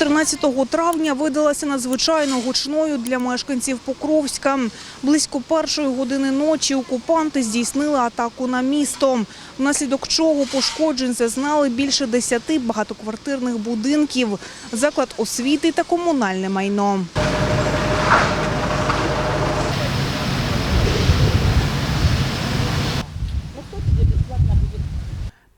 14 травня видалася надзвичайно гучною для мешканців Покровська. Близько першої години ночі окупанти здійснили атаку на місто, внаслідок чого пошкоджень зазнали більше десяти багатоквартирних будинків, заклад освіти та комунальне майно.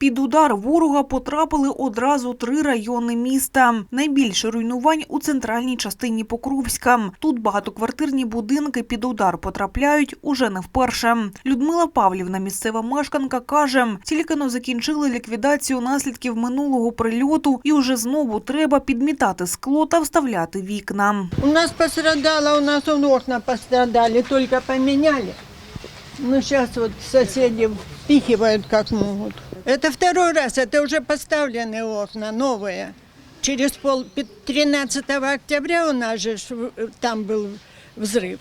Під удар ворога потрапили одразу три райони міста. Найбільше руйнувань у центральній частині Покровська. Тут багатоквартирні будинки під удар потрапляють уже не вперше. Людмила Павлівна, місцева мешканка, каже, тільки но закінчили ліквідацію наслідків минулого прильоту, і уже знову треба підмітати скло та вставляти вікна. У нас пострадало, у нас окна пострадали, только поменяли. Ну, сейчас вот соседи впихивают как могут. Это второй раз, это уже поставленные окна, новые. Через пол, 13 октября у нас же в- там был взрыв.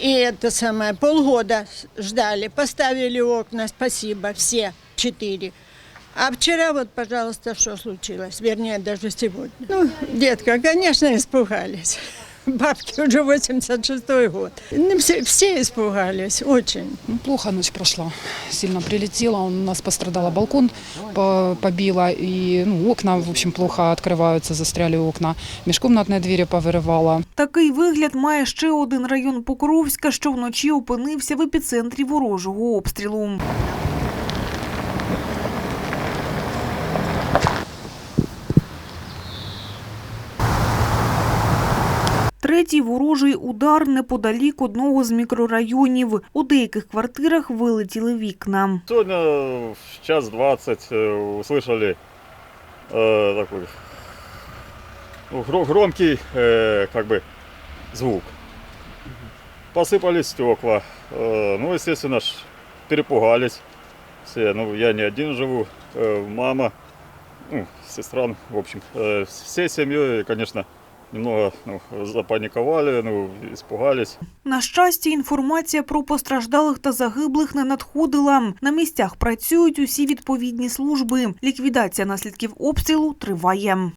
И это самое, полгода ждали, поставили окна, спасибо, все четыре. А вчера вот, пожалуйста, что случилось, вернее, даже сегодня. Ну, детка, конечно, испугались. Бабке уже 86-й год. Ну, все, все испугались, очень. Ну, плохо ночь прошла. Сильно прилетела, у нас пострадала балкон, по- побила, и ну, окна, в общем, плохо открываются, застряли окна. Межкомнатные двери повырывала. Такий вигляд має ще один район Покровська, що вночі опинився в епіцентрі ворожого обстрілу. Третій ворожий удар неподалік одного з мікрорайонів. У деяких квартирах вилетіли вікна. Сегодня в час 20 э, услышали э, такой ну, гро- громкий э, как бы звук. Посыпались стекла. Э, ну, естественно, ж перепугались все. Ну, я не один живу, э, мама, ну, сестра, ну, в общем, э, всей семьей, конечно, немного ну, запанікували, ну, іспугались. На щастя, інформація про постраждалих та загиблих не надходила. На місцях працюють усі відповідні служби. Ліквідація наслідків обстрілу триває.